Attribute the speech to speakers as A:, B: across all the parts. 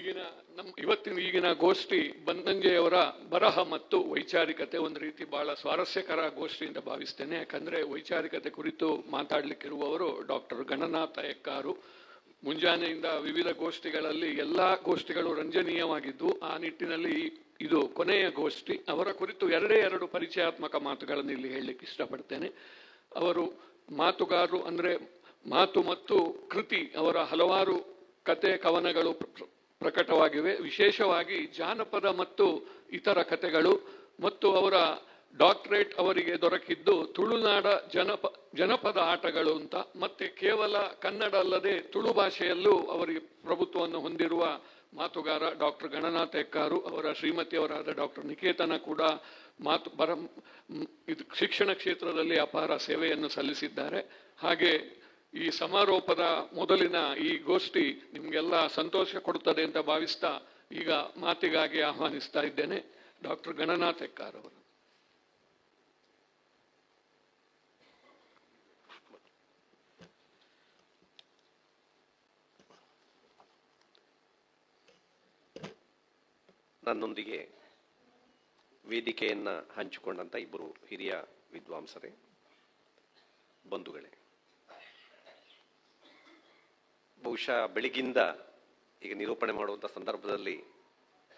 A: ಈಗಿನ ನಮ್ಮ ಇವತ್ತಿನ ಈಗಿನ ಗೋಷ್ಠಿ ಬಂದಂಜೆಯವರ ಬರಹ ಮತ್ತು ವೈಚಾರಿಕತೆ ಒಂದು ರೀತಿ ಬಹಳ ಸ್ವಾರಸ್ಯಕರ ಗೋಷ್ಠಿ ಅಂತ ಭಾವಿಸ್ತೇನೆ. ಯಾಕಂದ್ರೆ ವೈಚಾರಿಕತೆ ಕುರಿತು ಮಾತಾಡ್ಲಿಕ್ಕಿರುವವರು ಡಾಕ್ಟರ್ ಗಣನಾಥ ಎಕ್ಕಾರು ಮುಂಜಾನೆಯಿಂದ ವಿವಿಧ ಗೋಷ್ಠಿಗಳಲ್ಲಿ ಎಲ್ಲಾ ಗೋಷ್ಠಿಗಳು ರಂಜನೀಯವಾಗಿದ್ದು, ಆ ನಿಟ್ಟಿನಲ್ಲಿ ಇದು ಕೊನೆಯ ಗೋಷ್ಠಿ. ಅವರ ಕುರಿತು ಎರಡೇ ಎರಡು ಪರಿಚಯಾತ್ಮಕ ಮಾತುಗಳನ್ನು ಇಲ್ಲಿ ಹೇಳಲಿಕ್ಕೆ ಇಷ್ಟಪಡ್ತೇನೆ. ಅವರು ಮಾತುಗಾರರು ಅಂದ್ರೆ ಮಾತು ಮತ್ತು ಕೃತಿ ಅವರ ಹಲವಾರು ಕತೆ, ಕವನಗಳು ಪ್ರಕಟವಾಗಿವೆ. ವಿಶೇಷವಾಗಿ ಜಾನಪದ ಮತ್ತು ಇತರ ಕತೆಗಳು ಮತ್ತು ಅವರ ಡಾಕ್ಟರೇಟ್ ಅವರಿಗೆ ದೊರಕಿದ್ದು ತುಳುನಾಡ ಜನಪ, ಜನಪದ ಆಟಗಳು ಅಂತ. ಮತ್ತೆ ಕೇವಲ ಕನ್ನಡ ಅಲ್ಲದೆ ತುಳು ಭಾಷೆಯಲ್ಲೂ ಅವರಿಗೆ ಪ್ರಭುತ್ವವನ್ನು ಹೊಂದಿರುವ ಮಾತುಗಾರ ಡಾಕ್ಟರ್ ಗಣನಾಥ ಎಕ್ಕಾರು ಅವರ ಶ್ರೀಮತಿಯವರಾದ ಡಾಕ್ಟರ್ ನಿಕೇತನ ಕೂಡ ಮಾತು, ಬರ, ಇದು ಶಿಕ್ಷಣ ಕ್ಷೇತ್ರದಲ್ಲಿ ಅಪಾರ ಸೇವೆಯನ್ನು ಸಲ್ಲಿಸಿದ್ದಾರೆ. ಹಾಗೆ ಈ ಸಮಾರೋಪದ ಮೊದಲಿನ ಈ ಗೋಷ್ಠಿ ನಿಮಗೆಲ್ಲ ಸಂತೋಷ ಕೊಡುತ್ತದೆ ಅಂತ ಭಾವಿಸ್ತಾ ಈಗ ಮಾತಿಗಾಗಿ ಆಹ್ವಾನಿಸ್ತಾ ಇದ್ದೇನೆ. ಡಾಕ್ಟರ್ ಗಣನಾಥ್ ಎಕ್ಕಾರ್ ಅವರು.
B: ನನ್ನೊಂದಿಗೆ ವೇದಿಕೆಯನ್ನ ಹಂಚಿಕೊಂಡಂತ ಇಬ್ಬರು ಹಿರಿಯ ವಿದ್ವಾಂಸರೇ, ಬಂಧುಗಳೇ. ಬಹುಶಃ ಬೆಳಿಗಿಂದ ಈಗ ನಿರೂಪಣೆ ಮಾಡುವಂಥ ಸಂದರ್ಭದಲ್ಲಿ,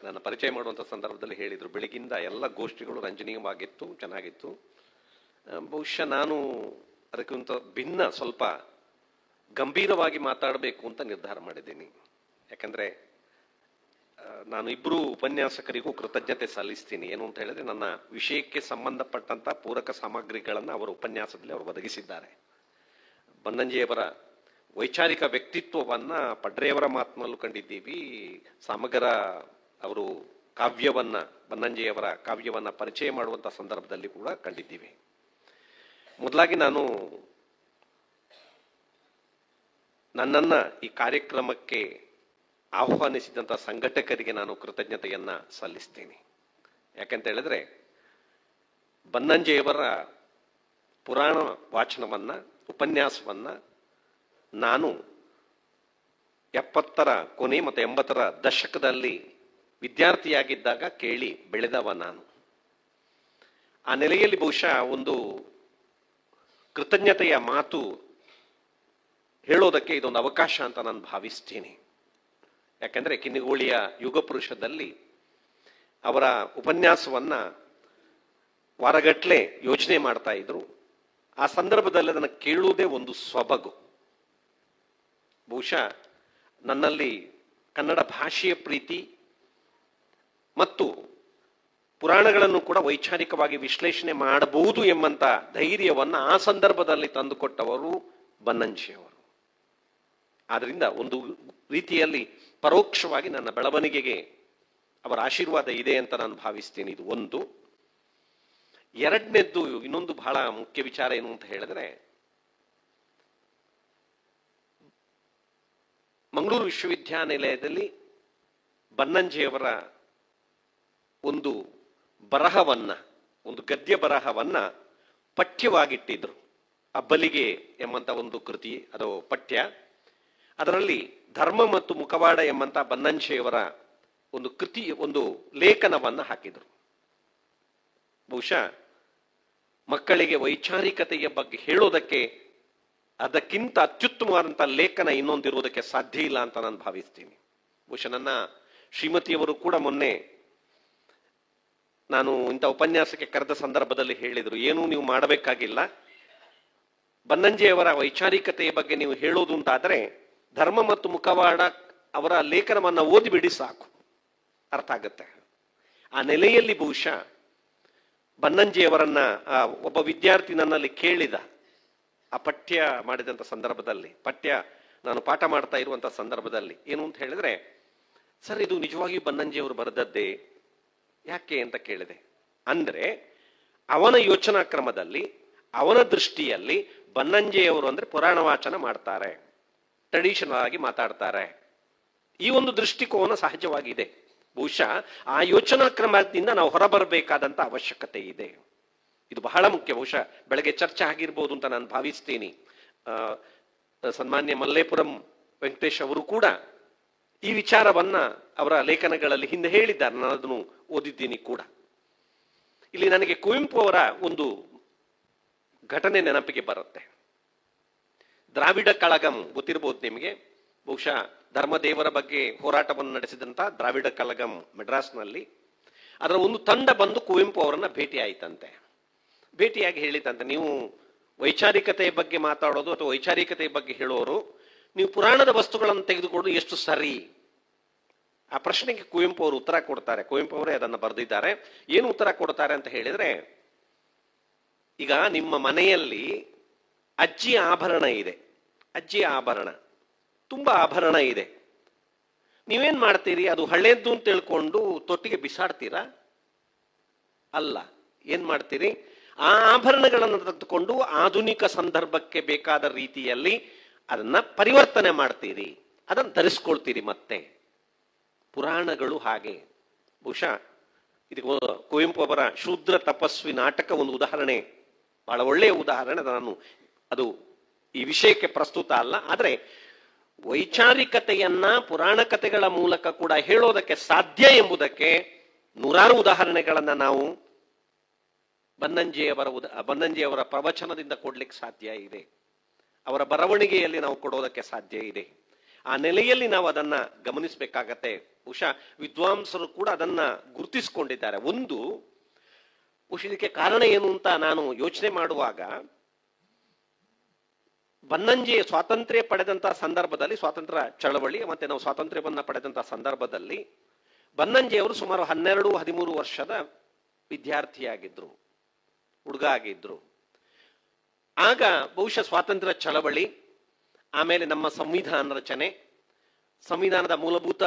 B: ನನ್ನ ಪರಿಚಯ ಮಾಡುವಂಥ ಸಂದರ್ಭದಲ್ಲಿ ಹೇಳಿದರು. ಬೆಳಗಿಂದ ಎಲ್ಲ ಗೋಷ್ಠಿಗಳು ರಂಜನೀಯವಾಗಿತ್ತು, ಚೆನ್ನಾಗಿತ್ತು. ಬಹುಶಃ ನಾನು ಅದಕ್ಕಿಂತ ಭಿನ್ನ ಸ್ವಲ್ಪ ಗಂಭೀರವಾಗಿ ಮಾತಾಡಬೇಕು ಅಂತ ನಿರ್ಧಾರ ಮಾಡಿದ್ದೀನಿ. ಯಾಕಂದರೆ ನಾನು ಇಬ್ಬರು ಉಪನ್ಯಾಸಕರಿಗೂ ಕೃತಜ್ಞತೆ ಸಲ್ಲಿಸ್ತೀನಿ. ಏನು ಅಂತ ಹೇಳಿದ್ರೆ, ನನ್ನ ವಿಷಯಕ್ಕೆ ಸಂಬಂಧಪಟ್ಟಂತ ಪೂರಕ ಸಾಮಗ್ರಿಗಳನ್ನು ಅವರ ಉಪನ್ಯಾಸದಲ್ಲಿ ಅವರು ಒದಗಿಸಿದ್ದಾರೆ. ಬನ್ನಂಜಿಯವರ ವೈಚಾರಿಕ ವ್ಯಕ್ತಿತ್ವವನ್ನ ಪಡ್ರೆಯವರ ಮಾತಿನಲ್ಲೂ ಕಂಡಿದ್ದೀವಿ. ಸಮಗ್ರ ಅವರು ಕಾವ್ಯವನ್ನ ಬನ್ನಂಜೆಯವರ ಕಾವ್ಯವನ್ನ ಪರಿಚಯ ಮಾಡುವಂತ ಸಂದರ್ಭದಲ್ಲಿ ಕೂಡ ಕಂಡಿದ್ದೀವಿ. ಮೊದಲಾಗಿ ನಾನು ನನ್ನನ್ನ ಈ ಕಾರ್ಯಕ್ರಮಕ್ಕೆ ಆಹ್ವಾನಿಸಿದಂಥ ಸಂಘಟಕರಿಗೆ ನಾನು ಕೃತಜ್ಞತೆಯನ್ನ ಸಲ್ಲಿಸ್ತೇನೆ. ಯಾಕೆಂತ ಹೇಳಿದ್ರೆ ಬನ್ನಂಜೆಯವರ ಪುರಾಣ ವಾಚನವನ್ನ, ಉಪನ್ಯಾಸವನ್ನ ನಾನು ಎಪ್ಪತ್ತರ ಕೊನೆ ಮತ್ತು ಎಂಬತ್ತರ ದಶಕದಲ್ಲಿ ವಿದ್ಯಾರ್ಥಿಯಾಗಿದ್ದಾಗ ಕೇಳಿ ಬೆಳೆದವ ನಾನು. ಆ ನೆಲೆಯಲ್ಲಿ ಬಹುಶಃ ಒಂದು ಕೃತಜ್ಞತೆಯ ಮಾತು ಹೇಳೋದಕ್ಕೆ ಇದೊಂದು ಅವಕಾಶ ಅಂತ ನಾನು ಭಾವಿಸ್ತೀನಿ. ಯಾಕೆಂದರೆ ಕಿನ್ನಿಗೋಳಿಯ ಯುಗಪುರುಷದಲ್ಲಿ ಅವರ ಉಪನ್ಯಾಸವನ್ನ ವಾರಗಟ್ಲೆ ಯೋಚನೆ ಮಾಡ್ತಾ ಇದ್ರು. ಆ ಸಂದರ್ಭದಲ್ಲಿ ಅದನ್ನು ಕೇಳುವುದೇ ಒಂದು ಸೊಬಗು. ಬಹುಶಃ ನನ್ನಲ್ಲಿ ಕನ್ನಡ ಭಾಷೆಯ ಪ್ರೀತಿ ಮತ್ತು ಪುರಾಣಗಳನ್ನು ಕೂಡ ವೈಚಾರಿಕವಾಗಿ ವಿಶ್ಲೇಷಣೆ ಮಾಡಬಹುದು ಎಂಬಂತ ಧೈರ್ಯವನ್ನು ಆ ಸಂದರ್ಭದಲ್ಲಿ ತಂದುಕೊಟ್ಟವರು ಬನ್ನಂಜಿಯವರು. ಆದ್ದರಿಂದ ಒಂದು ರೀತಿಯಲ್ಲಿ ಪರೋಕ್ಷವಾಗಿ ನನ್ನ ಬೆಳವಣಿಗೆಗೆ ಅವರ ಆಶೀರ್ವಾದ ಇದೆ ಅಂತ ನಾನು ಭಾವಿಸ್ತೀನಿ. ಇದು ಒಂದು. ಎರಡನೇದ್ದು ಇನ್ನೊಂದು ಬಹಳ ಮುಖ್ಯ ವಿಚಾರ ಏನು ಅಂತ ಹೇಳಿದ್ರೆ ಮಂಗಳೂರು ವಿಶ್ವವಿದ್ಯಾನಿಲಯದಲ್ಲಿ ಬನ್ನಂಜೆಯವರ ಒಂದು ಬರಹವನ್ನ, ಒಂದು ಗದ್ಯ ಬರಹವನ್ನ ಪಠ್ಯವಾಗಿಟ್ಟಿದ್ರು. ಅಬ್ಬಲಿಗೆ ಎಂಬಂತ ಒಂದು ಕೃತಿ, ಅದು ಪಠ್ಯ. ಅದರಲ್ಲಿ ಧರ್ಮ ಮತ್ತು ಮುಖವಾಡ ಎಂಬಂತ ಬನ್ನಂಜೆಯವರ ಒಂದು ಕೃತಿ, ಒಂದು ಲೇಖನವನ್ನ ಹಾಕಿದರು. ಬಹುಶಃ ಮಕ್ಕಳಿಗೆ ವೈಚಾರಿಕತೆಯ ಬಗ್ಗೆ ಹೇಳೋದಕ್ಕೆ ಅದಕ್ಕಿಂತ ಅತ್ಯುತ್ತಮವಾದಂಥ ಲೇಖನ ಇನ್ನೊಂದಿರುವುದಕ್ಕೆ ಸಾಧ್ಯ ಇಲ್ಲ ಅಂತ ನಾನು ಭಾವಿಸ್ತೀನಿ. ಬಹುಶಃ ನನ್ನ ಶ್ರೀಮತಿಯವರು ಕೂಡ ಮೊನ್ನೆ ನಾನು ಇಂಥ ಉಪನ್ಯಾಸಕ್ಕೆ ಕರೆದ ಸಂದರ್ಭದಲ್ಲಿ ಹೇಳಿದರು, ಏನೂ ನೀವು ಮಾಡಬೇಕಾಗಿಲ್ಲ. ಬನ್ನಂಜೆಯವರ ವೈಚಾರಿಕತೆಯ ಬಗ್ಗೆ ನೀವು ಹೇಳೋದು ಅಂತಾದರೆ, ಧರ್ಮ ಮತ್ತು ಮುಖವಾಡ ಅವರ ಲೇಖನವನ್ನ ಓದಿಬಿಡಿ ಸಾಕು. ಅರ್ಥ ಆಗುತ್ತೆ. ಆ ನೆಲೆಯಲ್ಲಿ ಬಹುಶಃ ಬನ್ನಂಜಿಯವರನ್ನ ಒಬ್ಬ ವಿದ್ಯಾರ್ಥಿ ನನ್ನಲ್ಲಿ ಕೇಳಿದ ಆ ಪಠ್ಯ ಮಾಡಿದಂಥ ಸಂದರ್ಭದಲ್ಲಿ, ಪಠ್ಯ ನಾನು ಪಾಠ ಮಾಡ್ತಾ ಇರುವಂಥ ಸಂದರ್ಭದಲ್ಲಿ ಏನು ಅಂತ ಹೇಳಿದ್ರೆ, ಸರ್, ಇದು ನಿಜವಾಗಿಯೂ ಬನ್ನಂಜಿಯವರು ಬರೆದದ್ದೇ? ಯಾಕೆ ಅಂತ ಕೇಳಿದೆ. ಅಂದ್ರೆ ಅವನ ಯೋಚನಾ ಕ್ರಮದಲ್ಲಿ, ಅವನ ದೃಷ್ಟಿಯಲ್ಲಿ ಬನ್ನಂಜೆಯವರು ಅಂದ್ರೆ ಪುರಾಣ ವಾಚನ ಮಾಡ್ತಾರೆ. ಟ್ರೆಡಿಷನಲ್ ಆಗಿ ಮಾತಾಡ್ತಾರೆ. ಈ ಒಂದು ದೃಷ್ಟಿಕೋನ ಸಹಜವಾಗಿದೆ. ಬಹುಶಃ ಆ ಯೋಚನಾ ಕ್ರಮದಿಂದ ನಾವು ಹೊರಬರಬೇಕಾದಂತ ಅವಶ್ಯಕತೆ ಇದೆ. ಇದು ಬಹಳ ಮುಖ್ಯ. ಬಹುಶಃ ಬೆಳಗ್ಗೆ ಚರ್ಚೆ ಆಗಿರ್ಬೋದು ಅಂತ ನಾನು ಭಾವಿಸ್ತೀನಿ. ಸನ್ಮಾನ್ಯ ಮಲ್ಲೇಪುರಂ ವೆಂಕಟೇಶ್ ಅವರು ಕೂಡ ಈ ವಿಚಾರವನ್ನ ಅವರ ಲೇಖನಗಳಲ್ಲಿ ಹಿಂದೆ ಹೇಳಿದ್ದಾರೆ. ನಾನು ಅದನ್ನು ಓದಿದ್ದೀನಿ ಕೂಡ. ಇಲ್ಲಿ ನನಗೆ ಕುವೆಂಪು ಅವರ ಒಂದು ಘಟನೆ ನೆನಪಿಗೆ ಬರುತ್ತೆ. ದ್ರಾವಿಡ ಕಳಗಂ ಗೊತ್ತಿರಬಹುದು ನಿಮಗೆ. ಬಹುಶಃ ಧರ್ಮದೇವರ ಬಗ್ಗೆ ಹೋರಾಟವನ್ನು ನಡೆಸಿದಂತ ದ್ರಾವಿಡ ಕಳಗಂ ಮೆಡ್ರಾಸ್ನಲ್ಲಿ ಅದರ ಒಂದು ತಂಡ ಬಂದು ಕುವೆಂಪು ಅವರನ್ನ ಭೇಟಿ ಆಯ್ತಂತೆ. ಭೇಟಿಯಾಗಿ ಹೇಳಿತಂತೆ ನೀವು ವೈಚಾರಿಕತೆಯ ಬಗ್ಗೆ ಮಾತಾಡೋದು ಅಥವಾ ವೈಚಾರಿಕತೆಯ ಬಗ್ಗೆ ಹೇಳೋರು, ನೀವು ಪುರಾಣದ ವಸ್ತುಗಳನ್ನು ತೆಗೆದುಕೊಂಡು ಎಷ್ಟು ಸರಿ? ಆ ಪ್ರಶ್ನೆಗೆ ಕುವೆಂಪು ಅವರು ಉತ್ತರ ಕೊಡ್ತಾರೆ. ಕುವೆಂಪು ಅವರೇ ಅದನ್ನು ಬರೆದಿದ್ದಾರೆ. ಏನು ಉತ್ತರ ಕೊಡ್ತಾರೆ ಅಂತ ಹೇಳಿದ್ರೆ, ಈಗ ನಿಮ್ಮ ಮನೆಯಲ್ಲಿ ಅಜ್ಜಿಯ ಆಭರಣ ಇದೆ. ಅಜ್ಜಿಯ ಆಭರಣ. ತುಂಬಾ ಆಭರಣ ಇದೆ. ನೀವೇನ್ ಮಾಡ್ತೀರಿ? ಅದು ಹಳೇದ್ದು ಅಂತ ತಿಳ್ಕೊಂಡು ತೊಟ್ಟಿಗೆ ಬಿಸಾಡ್ತೀರಾ? ಅಲ್ಲ. ಏನ್ ಮಾಡ್ತೀರಿ? ಆ ಆಭರಣಗಳನ್ನು ತೆಗೆದುಕೊಂಡು ಆಧುನಿಕ ಸಂದರ್ಭಕ್ಕೆ ಬೇಕಾದ ರೀತಿಯಲ್ಲಿ ಅದನ್ನ ಪರಿವರ್ತನೆ ಮಾಡ್ತೀರಿ, ಅದನ್ನು ಧರಿಸ್ಕೊಳ್ತೀರಿ ಮತ್ತೆ. ಪುರಾಣಗಳು ಹಾಗೆ. ಬಹುಶಃ ಇದಕ್ಕೆ ಕುವೆಂಪು ಅವರ ಶೂದ್ರ ತಪಸ್ವಿ ನಾಟಕ ಒಂದು ಉದಾಹರಣೆ, ಬಹಳ ಒಳ್ಳೆಯ ಉದಾಹರಣೆ ನಾನು. ಅದು ಈ ವಿಷಯಕ್ಕೆ ಪ್ರಸ್ತುತ ಅಲ್ಲ, ಆದರೆ ವೈಚಾರಿಕತೆಯನ್ನ ಪುರಾಣ ಕಥೆಗಳ ಮೂಲಕ ಕೂಡ ಹೇಳೋದಕ್ಕೆ ಸಾಧ್ಯ ಎಂಬುದಕ್ಕೆ ನೂರಾರು ಉದಾಹರಣೆಗಳನ್ನ ನಾವು ಬನ್ನಂಜಿಯವರ ಉದ ಬನ್ನಂಜಿಯವರ ಪ್ರವಚನದಿಂದ ಕೊಡ್ಲಿಕ್ಕೆ ಸಾಧ್ಯ ಇದೆ. ಅವರ ಬರವಣಿಗೆಯಲ್ಲಿ ನಾವು ಕೊಡೋದಕ್ಕೆ ಸಾಧ್ಯ ಇದೆ. ಆ ನೆಲೆಯಲ್ಲಿ ನಾವು ಅದನ್ನ ಗಮನಿಸಬೇಕಾಗತ್ತೆ. ಬಹುಶಃ ವಿದ್ವಾಂಸರು ಕೂಡ ಅದನ್ನ ಗುರುತಿಸಿಕೊಂಡಿದ್ದಾರೆ. ಒಂದು ಇದಕ್ಕೆ ಕಾರಣ ಏನು ಅಂತ ನಾನು ಯೋಚನೆ ಮಾಡುವಾಗ ಬನ್ನಂಜಿ ಸ್ವಾತಂತ್ರ್ಯ ಪಡೆದಂತಹ ಸಂದರ್ಭದಲ್ಲಿ, ಸ್ವಾತಂತ್ರ್ಯ ಚಳವಳಿ, ಮತ್ತೆ ನಾವು ಸ್ವಾತಂತ್ರ್ಯವನ್ನ ಪಡೆದಂತಹ ಸಂದರ್ಭದಲ್ಲಿ, ಬನ್ನಂಜಿಯವರು ಸುಮಾರು ಹನ್ನೆರಡು, ಹದಿಮೂರು ವರ್ಷದ ವಿದ್ಯಾರ್ಥಿಯಾಗಿದ್ರು. ಹುಡುಗ ಆಗಿದ್ರು. ಆಗ ಬಹುಶಃ ಸ್ವಾತಂತ್ರ್ಯ ಚಳವಳಿ, ಆಮೇಲೆ ನಮ್ಮ ಸಂವಿಧಾನ ರಚನೆ, ಸಂವಿಧಾನದ ಮೂಲಭೂತ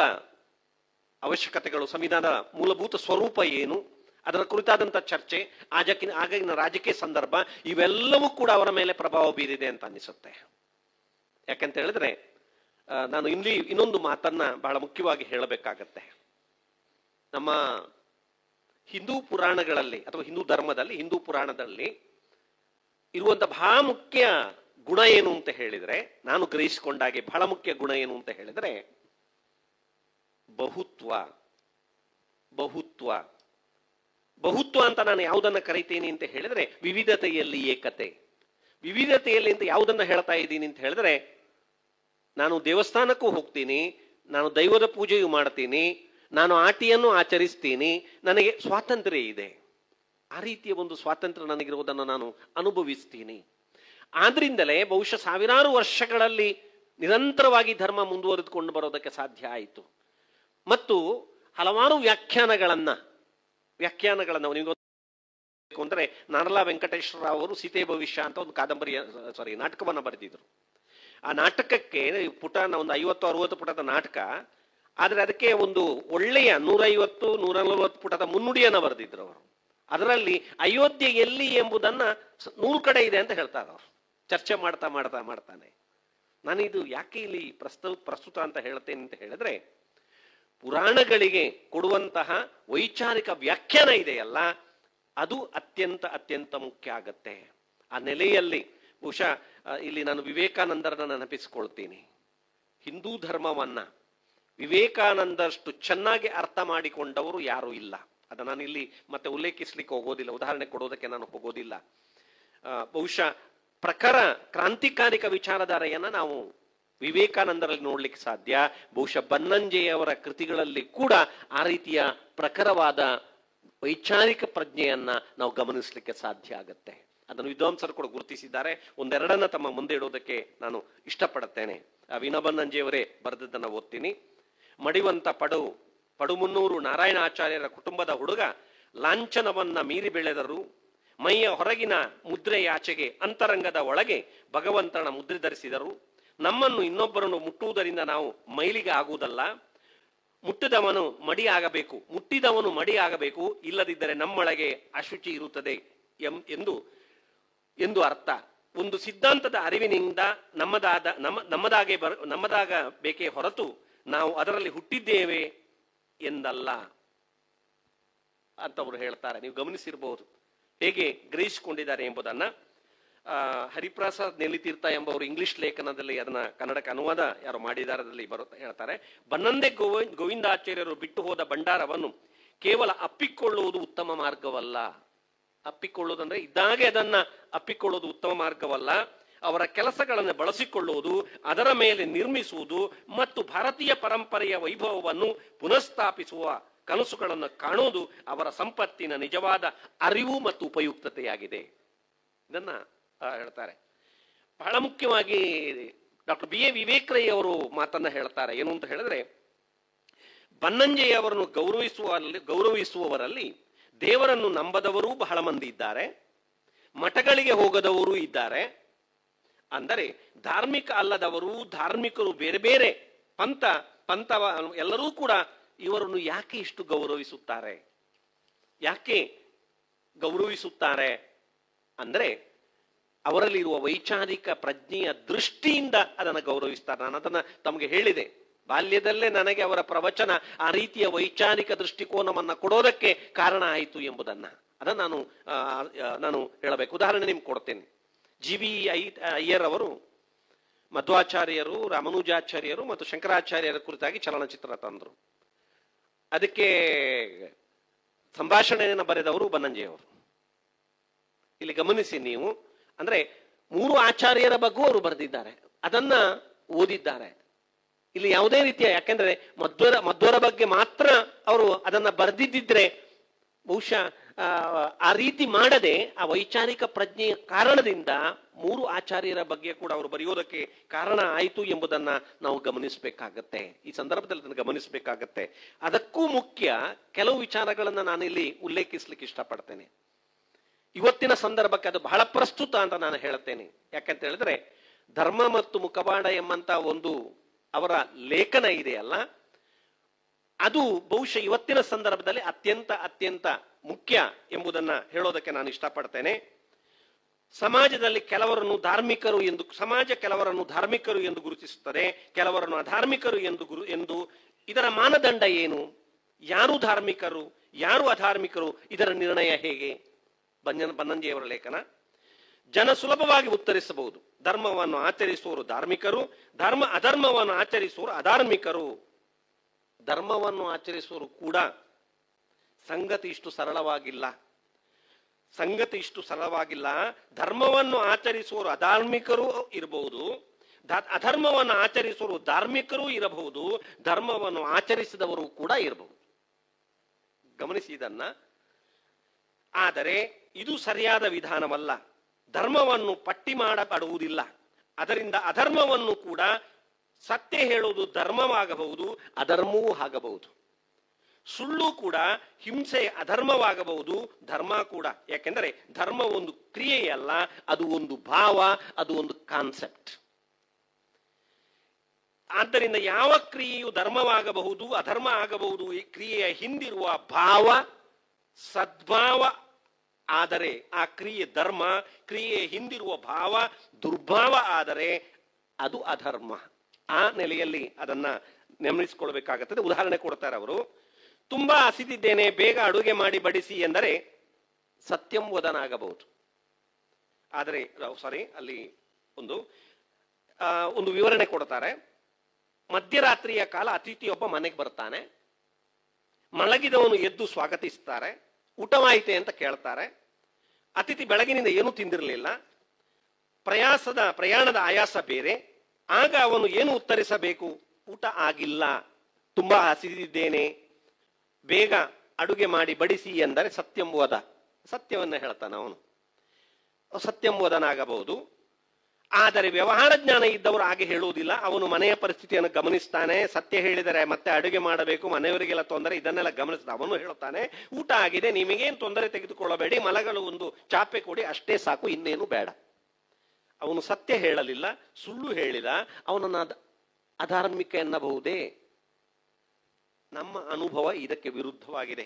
B: ಅವಶ್ಯಕತೆಗಳು, ಸಂವಿಧಾನದ ಮೂಲಭೂತ ಸ್ವರೂಪ ಏನು, ಅದರ ಕುರಿತಾದಂಥ ಚರ್ಚೆ, ಆಜಕಿನ, ಆಗಿನ ರಾಜಕೀಯ ಸಂದರ್ಭ, ಇವೆಲ್ಲವೂ ಕೂಡ ಅವರ ಮೇಲೆ ಪ್ರಭಾವ ಬೀರಿದೆ ಅಂತ ಅನಿಸುತ್ತೆ ಯಾಕಂತ ಹೇಳಿದ್ರೆ ನಾನು ಇಲ್ಲಿ ಇನ್ನೊಂದು ಮಾತನ್ನ ಬಹಳ ಮುಖ್ಯವಾಗಿ ಹೇಳಬೇಕಾಗತ್ತೆ. ನಮ್ಮ ಹಿಂದೂ ಪುರಾಣಗಳಲ್ಲಿ ಅಥವಾ ಹಿಂದೂ ಧರ್ಮದಲ್ಲಿ, ಹಿಂದೂ ಪುರಾಣದಲ್ಲಿ ಇರುವಂತ ಬಹಳ ಮುಖ್ಯ ಗುಣ ಏನು ಅಂತ ಹೇಳಿದ್ರೆ, ನಾನು ಗ್ರಹಿಸಿಕೊಂಡಾಗೆ ಬಹಳ ಮುಖ್ಯ ಗುಣ ಏನು ಅಂತ ಹೇಳಿದ್ರೆ, ಬಹುತ್ವ ಬಹುತ್ವ. ಬಹುತ್ವ ಅಂತ ನಾನು ಯಾವುದನ್ನ ಕರಿತೀನಿ ಅಂತ ಹೇಳಿದ್ರೆ ವಿವಿಧತೆಯಲ್ಲಿ ಏಕತೆ. ವಿವಿಧತೆಯಲ್ಲಿ ಅಂತ ಯಾವುದನ್ನ ಹೇಳ್ತಾ ಇದ್ದೀನಿ ಅಂತ ಹೇಳಿದ್ರೆ, ನಾನು ದೇವಸ್ಥಾನಕ್ಕೂ ಹೋಗ್ತೀನಿ, ನಾನು ದೈವದ ಪೂಜೆಯೂ ಮಾಡ್ತೀನಿ ನಾನು ಆಟಿಯನ್ನು ಆಚರಿಸ್ತೀನಿ, ನನಗೆ ಸ್ವಾತಂತ್ರ್ಯ ಇದೆ. ಆ ರೀತಿಯ ಒಂದು ಸ್ವಾತಂತ್ರ್ಯ ನನಗಿರುವುದನ್ನು ನಾನು ಅನುಭವಿಸ್ತೀನಿ. ಆದ್ರಿಂದಲೇ ಬಹುಶಃ ಸಾವಿರಾರು ವರ್ಷಗಳಲ್ಲಿ ನಿರಂತರವಾಗಿ ಧರ್ಮ ಮುಂದುವರೆದುಕೊಂಡು ಬರೋದಕ್ಕೆ ಸಾಧ್ಯ ಆಯಿತು. ಮತ್ತು ಹಲವಾರು ವ್ಯಾಖ್ಯಾನಗಳನ್ನ, ವ್ಯಾಖ್ಯಾನಗಳನ್ನು ನಿಮಗೆ ಅಂದರೆ ನಾರಲಾ ವೆಂಕಟೇಶ್ವರ ಅವರು ಸೀತೆ ಭವಿಷ್ಯ ಅಂತ ಒಂದು ಕಾದಂಬರಿಯ ಸಾರಿ ನಾಟಕವನ್ನ ಬರೆದಿದ್ರು. ಆ ನಾಟಕಕ್ಕೆ ಪುಟನ ಒಂದು ಐವತ್ತು, ಅರವತ್ತು ಪುಟದ ನಾಟಕ ಆದ್ರೆ ಅದಕ್ಕೆ ಒಂದು ಒಳ್ಳೆಯ ನೂರೈವತ್ತು ನೂರ ನಲವತ್ತು ಪುಟದ ಮುನ್ನುಡಿಯನ್ನು ಬರೆದಿದ್ರು ಅವರು. ಅದರಲ್ಲಿ ಅಯೋಧ್ಯೆ ಎಲ್ಲಿ ಎಂಬುದನ್ನ ನೂರು ಕಡೆ ಇದೆ ಅಂತ ಹೇಳ್ತಾರೆ ಅವರು. ಚರ್ಚೆ ಮಾಡ್ತಾ ಮಾಡ್ತಾ, ಮಾಡ್ತಾನೆ. ನಾನು ಇದು ಯಾಕೆ ಇಲ್ಲಿ ಪ್ರಸ್ತುತ ಪ್ರಸ್ತುತ ಅಂತ ಹೇಳ್ತೇನೆ ಅಂತ ಹೇಳಿದ್ರೆ, ಪುರಾಣಗಳಿಗೆ ಕೊಡುವಂತಹ ವೈಚಾರಿಕ ವ್ಯಾಖ್ಯಾನ ಇದೆಯಲ್ಲ, ಅದು ಅತ್ಯಂತ ಅತ್ಯಂತ ಮುಖ್ಯ ಆಗತ್ತೆ. ಆ ನೆಲೆಯಲ್ಲಿ ಬಹುಶಃ ಇಲ್ಲಿ ನಾನು ವಿವೇಕಾನಂದರನ್ನ ನೆನಪಿಸಿಕೊಳ್ತೀನಿ. ಹಿಂದೂ ಧರ್ಮವನ್ನ ವಿವೇಕಾನಂದಷ್ಟು ಚೆನ್ನಾಗಿ ಅರ್ಥ ಮಾಡಿಕೊಂಡವರು ಯಾರೂ ಇಲ್ಲ. ಅದು ನಾನು ಇಲ್ಲಿ ಮತ್ತೆ ಉಲ್ಲೇಖಿಸ್ಲಿಕ್ಕೆ ಹೋಗೋದಿಲ್ಲ. ಉದಾಹರಣೆ ಕೊಡೋದಕ್ಕೆ ನಾನು ಹೋಗೋದಿಲ್ಲ. ಬಹುಶಃ ಪ್ರಖರ ಕ್ರಾಂತಿಕಾರಿಕ ವಿಚಾರಧಾರೆಯನ್ನ ನಾವು ವಿವೇಕಾನಂದರಲ್ಲಿ ನೋಡ್ಲಿಕ್ಕೆ ಸಾಧ್ಯ. ಬಹುಶಃ ಬನ್ನಂಜೆಯವರ ಕೃತಿಗಳಲ್ಲಿ ಕೂಡ ಆ ರೀತಿಯ ಪ್ರಖರವಾದ ವೈಚಾರಿಕ ಪ್ರಜ್ಞೆಯನ್ನ ನಾವು ಗಮನಿಸಲಿಕ್ಕೆ ಸಾಧ್ಯ ಆಗತ್ತೆ. ಅದನ್ನು ವಿದ್ವಾಂಸರು ಕೂಡ ಗುರುತಿಸಿದ್ದಾರೆ. ಒಂದೆರಡನ್ನ ತಮ್ಮ ಮುಂದೆ ಇಡೋದಕ್ಕೆ ನಾನು ಇಷ್ಟಪಡುತ್ತೇನೆ. ವಿನೋಬನ್ನಂಜಿಯವರೇ ಬರೆದದ್ದನ್ನ ಓದ್ತೀನಿ. ಮಡಿವಂತ ಪಡು, ಪಡುಮುನ್ನೂರು ನಾರಾಯಣಾಚಾರ್ಯರ ಕುಟುಂಬದ ಹುಡುಗ ಲಾಂಛನವನ್ನ ಮೀರಿ ಬೆಳೆದರು. ಮೈಯ ಹೊರಗಿನ ಮುದ್ರೆಯಾಚೆಗೆ ಅಂತರಂಗದ ಒಳಗೆ ಭಗವಂತನ ಮುದ್ರೆ ಧರಿಸಿದರು. ನಮ್ಮನ್ನು ಇನ್ನೊಬ್ಬರನ್ನು ಮುಟ್ಟುವುದರಿಂದ ನಾವು ಮೈಲಿಗೆ ಆಗುವುದಲ್ಲ. ಮುಟ್ಟಿದವನು ಮಡಿ ಆಗಬೇಕು ಮುಟ್ಟಿದವನು ಮಡಿ ಆಗಬೇಕು ಇಲ್ಲದಿದ್ದರೆ ನಮ್ಮೊಳಗೆ ಅಶುಚಿ ಇರುತ್ತದೆ ಎಂದು ಎಂದು ಅರ್ಥ. ಒಂದು ಸಿದ್ಧಾಂತದ ಅರಿವಿನಿಂದ ನಮ್ಮದಾದ, ನಮ್ಮ, ನಮ್ಮದಾಗೆ ಬರ ನಮ್ಮದಾಗ ಬೇಕೇ ಹೊರತು ನಾವು ಅದರಲ್ಲಿ ಹುಟ್ಟಿದ್ದೇವೆ ಎಂದಲ್ಲ ಅಂತ ಅವರು ಹೇಳ್ತಾರೆ. ನೀವು ಗಮನಿಸಿರಬಹುದು ಹೇಗೆ ಗ್ರಹಿಸಿಕೊಂಡಿದ್ದಾರೆ ಎಂಬುದನ್ನ ಹರಿಪ್ರಸಾದ್ ನೆಲಿತೀರ್ಥ ಎಂಬವರು ಇಂಗ್ಲಿಷ್ ಲೇಖನದಲ್ಲಿ ಅದನ್ನ ಕನ್ನಡಕ್ಕೆ ಅನುವಾದ ಯಾರು ಮಾಡಿದಾರದಲ್ಲಿ ಬರುತ್ತೆ ಹೇಳ್ತಾರೆ. ಬನ್ನಂದೇ ಗೋವಿಂದ ಗೋವಿಂದಾಚಾರ್ಯರು ಬಿಟ್ಟು ಹೋದ ಭಂಡಾರವನ್ನು ಕೇವಲ ಅಪ್ಪಿಕೊಳ್ಳುವುದು ಉತ್ತಮ ಮಾರ್ಗವಲ್ಲ. ಅಪ್ಪಿಕೊಳ್ಳುವುದಂದ್ರೆ ಇದ್ದಾಗೆ ಅದನ್ನ ಅಪ್ಪಿಕೊಳ್ಳುವುದು ಉತ್ತಮ ಮಾರ್ಗವಲ್ಲ. ಅವರ ಕೆಲಸಗಳನ್ನು ಬಳಸಿಕೊಳ್ಳುವುದು, ಅದರ ಮೇಲೆ ನಿರ್ಮಿಸುವುದು ಮತ್ತು ಭಾರತೀಯ ಪರಂಪರೆಯ ವೈಭವವನ್ನು ಪುನಃಸ್ಥಾಪಿಸುವ ಕನಸುಗಳನ್ನು ಕಾಣುವುದು ಅವರ ಸಂಪತ್ತಿನ ನಿಜವಾದ ಅರಿವು ಮತ್ತು ಉಪಯುಕ್ತತೆಯಾಗಿದೆ. ಇದನ್ನ ಹೇಳ್ತಾರೆ. ಬಹಳ ಮುಖ್ಯವಾಗಿ doctor B A Vivek Rai ಅವರು ಮಾತನ್ನ ಹೇಳ್ತಾರೆ. ಏನು ಅಂತ ಹೇಳಿದ್ರೆ ಬನ್ನಂಜೆಯವರನ್ನು ಗೌರವಿಸುವ ಗೌರವಿಸುವವರಲ್ಲಿ ದೇವರನ್ನು ನಂಬದವರೂ ಬಹಳ ಮಂದಿ ಇದ್ದಾರೆ, ಮಠಗಳಿಗೆ ಹೋಗದವರೂ ಇದ್ದಾರೆ ಅಂದರೆ ಧಾರ್ಮಿಕ ಅಲ್ಲದವರು, ಧಾರ್ಮಿಕರು ಬೇರೆ ಬೇರೆ ಪಂಥ, ಪಂಥವ ಎಲ್ಲರೂ ಕೂಡ ಇವರನ್ನು ಯಾಕೆ ಇಷ್ಟು ಗೌರವಿಸುತ್ತಾರೆ? ಯಾಕೆ ಗೌರವಿಸುತ್ತಾರೆ? ಅಂದರೆ ಅವರಲ್ಲಿರುವ ವೈಚಾರಿಕ ಪ್ರಜ್ಞೆಯ ದೃಷ್ಟಿಯಿಂದ ಅದನ್ನು ಗೌರವಿಸ್ತಾರೆ. ನಾನು ಅದನ್ನ ತಮಗೆ ಹೇಳಿದೆ. ಬಾಲ್ಯದಲ್ಲೇ ನನಗೆ ಅವರ ಪ್ರವಚನ ಆ ರೀತಿಯ ವೈಚಾರಿಕ ದೃಷ್ಟಿಕೋನವನ್ನು ಕೊಡೋದಕ್ಕೆ ಕಾರಣ ಆಯಿತು ಎಂಬುದನ್ನ. ಅದನ್ನ ನಾನು ನಾನು ಹೇಳಬೇಕು. ಉದಾಹರಣೆ ನಿಮ್ಗೆ ಕೊಡ್ತೇನೆ. ಜಿ ವಿ ಐ ಅಯ್ಯರ್ ಅವರು ಮಧ್ವಾಚಾರ್ಯರು, ರಾಮಾನುಜಾಚಾರ್ಯರು ಮತ್ತು ಶಂಕರಾಚಾರ್ಯರ ಕುರಿತಾಗಿ ಚಲನಚಿತ್ರ ತಂದರು. ಅದಕ್ಕೆ ಸಂಭಾಷಣೆಯನ್ನು ಬರೆದವರು ಬನ್ನಂಜೆಯವರು ಇಲ್ಲಿ ಗಮನಿಸಿ ನೀವು, ಅಂದ್ರೆ ಮೂರು ಆಚಾರ್ಯರ ಬಗ್ಗೂ ಅವರು ಬರೆದಿದ್ದಾರೆ, ಅದನ್ನ ಓದಿದ್ದಾರೆ. ಇಲ್ಲಿ ಯಾವುದೇ ರೀತಿಯ, ಯಾಕೆಂದ್ರೆ ಮಧ್ವರ ಮಧ್ವರ ಬಗ್ಗೆ ಮಾತ್ರ ಅವರು ಅದನ್ನ ಬರೆದಿದ್ದಿದ್ರೆ ಬಹುಶಃ ಆ, ರೀತಿ ಮಾಡದೆ ಆ ವೈಚಾರಿಕ ಪ್ರಜ್ಞೆಯ ಕಾರಣದಿಂದ ಮೂರು ಆಚಾರ್ಯರ ಬಗ್ಗೆ ಕೂಡ ಅವರು ಬರೆಯೋದಕ್ಕೆ ಕಾರಣ ಆಯಿತು ಎಂಬುದನ್ನ ನಾವು ಗಮನಿಸಬೇಕಾಗತ್ತೆ. ಈ ಸಂದರ್ಭದಲ್ಲಿ ಅದನ್ನು ಗಮನಿಸಬೇಕಾಗತ್ತೆ. ಅದಕ್ಕೂ ಮುಖ್ಯ ಕೆಲವು ವಿಚಾರಗಳನ್ನ ನಾನಿಲ್ಲಿ ಉಲ್ಲೇಖಿಸ್ಲಿಕ್ಕೆ ಇಷ್ಟಪಡ್ತೇನೆ. ಇವತ್ತಿನ ಸಂದರ್ಭಕ್ಕೆ ಅದು ಬಹಳ ಪ್ರಸ್ತುತ ಅಂತ ನಾನು ಹೇಳುತ್ತೇನೆ. ಯಾಕಂತ ಹೇಳಿದ್ರೆ ಧರ್ಮ ಮತ್ತು ಮುಖವಾಡ ಎಂಬಂತ ಒಂದು ಅವರ ಲೇಖನ ಇದೆಯಲ್ಲ ಅದು ಬಹುಶಃ ಇವತ್ತಿನ ಸಂದರ್ಭದಲ್ಲಿ ಅತ್ಯಂತ ಅತ್ಯಂತ ಮುಖ್ಯ ಎಂಬುದನ್ನ ಹೇಳೋದಕ್ಕೆ ನಾನು ಇಷ್ಟಪಡ್ತೇನೆ. ಸಮಾಜದಲ್ಲಿ ಕೆಲವರನ್ನು ಧಾರ್ಮಿಕರು ಎಂದು, ಸಮಾಜ ಕೆಲವರನ್ನು ಧಾರ್ಮಿಕರು ಎಂದು ಗುರುತಿಸುತ್ತದೆ, ಕೆಲವರನ್ನು ಅಧಾರ್ಮಿಕರು ಎಂದು ಗುರು, ಎಂದು. ಇದರ ಮಾನದಂಡ ಏನು? ಯಾರು ಧಾರ್ಮಿಕರು, ಯಾರು ಅಧಾರ್ಮಿಕರು? ಇದರ ನಿರ್ಣಯ ಹೇಗೆ? ಬಂಜನ ಬನ್ನಂಜಿಯವರ ಲೇಖನ. ಜನ ಸುಲಭವಾಗಿ ಉತ್ತರಿಸಬಹುದು. ಧರ್ಮವನ್ನು ಆಚರಿಸುವವರು ಧಾರ್ಮಿಕರು, ಧರ್ಮ, ಅಧರ್ಮವನ್ನು ಆಚರಿಸುವವರು ಅಧಾರ್ಮಿಕರು. ಧರ್ಮವನ್ನು ಆಚರಿಸುವವರು ಕೂಡ ಸಂಗತಿ ಇಷ್ಟು ಸರಳವಾಗಿಲ್ಲ. ಸಂಗತಿ ಇಷ್ಟು ಸರಳವಾಗಿಲ್ಲ. ಧರ್ಮವನ್ನು ಆಚರಿಸುವರು ಅಧಾರ್ಮಿಕರು ಇರಬಹುದು. ಅಧರ್ಮವನ್ನು ಆಚರಿಸುವರು ಧಾರ್ಮಿಕರು ಇರಬಹುದು. ಧರ್ಮವನ್ನು ಆಚರಿಸಿದವರು ಕೂಡ ಇರಬಹುದು. ಗಮನಿಸಿ ಇದನ್ನ. ಆದರೆ ಇದು ಸರಿಯಾದ ವಿಧಾನವಲ್ಲ. ಧರ್ಮವನ್ನು ಪಟ್ಟಿ ಮಾಡಬಡುವುದಿಲ್ಲ ಅದರಿಂದ ಅಧರ್ಮವನ್ನು ಕೂಡ ಸತ್ಯ ಹೇಳುವುದು ಧರ್ಮವಾಗಬಹುದು, ಅಧರ್ಮವೂ ಆಗಬಹುದು. ಸುಳ್ಳು ಕೂಡ ಹಿಂಸೆ ಅಧರ್ಮವಾಗಬಹುದು, ಧರ್ಮ ಕೂಡ. ಯಾಕೆಂದರೆ ಧರ್ಮ ಒಂದು ಕ್ರಿಯೆಯಲ್ಲ ಅದು ಒಂದು ಭಾವ, ಅದು ಒಂದು ಕಾನ್ಸೆಪ್ಟ್. ಆದ್ದರಿಂದ ಯಾವ ಕ್ರಿಯೆಯು ಧರ್ಮವಾಗಬಹುದು, ಅಧರ್ಮ ಆಗಬಹುದು, ಈ ಕ್ರಿಯೆಯ ಹಿಂದಿರುವ ಭಾವ, ಸದ್ಭಾವ, ಆದರೆ ಆ ಕ್ರಿಯೆ ಧರ್ಮ, ಕ್ರಿಯೆಯ ಹಿಂದಿರುವ ಭಾವ, ದುರ್ಭಾವ ಆದರೆ ಅದು ಅಧರ್ಮ. ಆ ನೆಲೆಯಲ್ಲಿ ಅದನ್ನ ನೆಮನಿಸ್ಕೊಳ್ಬೇಕಾಗುತ್ತದೆ. ಉದಾಹರಣೆ ಕೊಡ್ತಾರೆ ಅವರು. ತುಂಬಾ ಹಸಿದಿದ್ದೇನೆ, ಬೇಗ ಅಡುಗೆ ಮಾಡಿ ಬಡಿಸಿ ಎಂದರೆ ಸತ್ಯಂ ವದನಾಗಬಹುದು. ಆದರೆ ಸಾರಿ ಅಲ್ಲಿ ಒಂದು ಒಂದು ವಿವರಣೆ ಕೊಡ್ತಾರೆ. ಮಧ್ಯರಾತ್ರಿಯ ಕಾಲ ಅತಿಥಿಯೊಬ್ಬ ಮನೆಗೆ ಬರ್ತಾನೆ. ಮಲಗಿದವನು ಎದ್ದು ಸ್ವಾಗತಿಸ್ತಾರೆ. ಊಟವಾಯಿತೆ ಅಂತ ಕೇಳ್ತಾರೆ. ಅತಿಥಿ ಬೆಳಗಿನಿಂದ ಏನೂ ತಿಂದಿರಲಿಲ್ಲ. ಪ್ರಯಾಸದ, ಪ್ರಯಾಣದ ಆಯಾಸ ಬೇರೆ. ಆಗ ಅವನು ಏನು ಉತ್ತರಿಸಬೇಕು? ಊಟ ಆಗಿಲ್ಲ. ತುಂಬಾ ಹಸಿದಿದ್ದೇನೆ. ಬೇಗ ಅಡುಗೆ ಮಾಡಿ ಬಡಿಸಿ ಎಂದರೆ ಸತ್ಯಂಬೋಧ ಸತ್ಯವನ್ನು ಹೇಳ್ತಾನೆ ಅವನು. ಸತ್ಯಂಬುವದನಾಗಬಹುದು ಆದರೆ ವ್ಯವಹಾರ ಜ್ಞಾನ ಇದ್ದವರು ಹಾಗೆ ಹೇಳುವುದಿಲ್ಲ. ಅವನು ಮನೆಯ ಪರಿಸ್ಥಿತಿಯನ್ನು ಗಮನಿಸ್ತಾನೆ. ಸತ್ಯ ಹೇಳಿದರೆ ಮತ್ತೆ ಅಡುಗೆ ಮಾಡಬೇಕು, ಮನೆಯವರಿಗೆಲ್ಲ ತೊಂದರೆ, ಇದನ್ನೆಲ್ಲ ಗಮನಿಸ್ತಾ ಅವನು ಹೇಳುತ್ತಾನೆ, ಊಟ ಆಗಿದೆ, ನಿಮಗೇನು ತೊಂದರೆ ತೆಗೆದುಕೊಳ್ಳಬೇಡಿ ಮಲಗಳು ಒಂದು ಚಾಪೆ ಕೊಡಿ, ಅಷ್ಟೇ ಸಾಕು, ಇನ್ನೇನು ಬೇಡ. ಅವನು ಸತ್ಯ ಹೇಳಲಿಲ್ಲ, ಸುಳ್ಳು ಹೇಳಿದ, ಅವನನ್ನು ಅಧ- ಅಧಾರ್ಮಿಕ ಎನ್ನಬಹುದೇ? ನಮ್ಮ ಅನುಭವ ಇದಕ್ಕೆ ವಿರುದ್ಧವಾಗಿದೆ.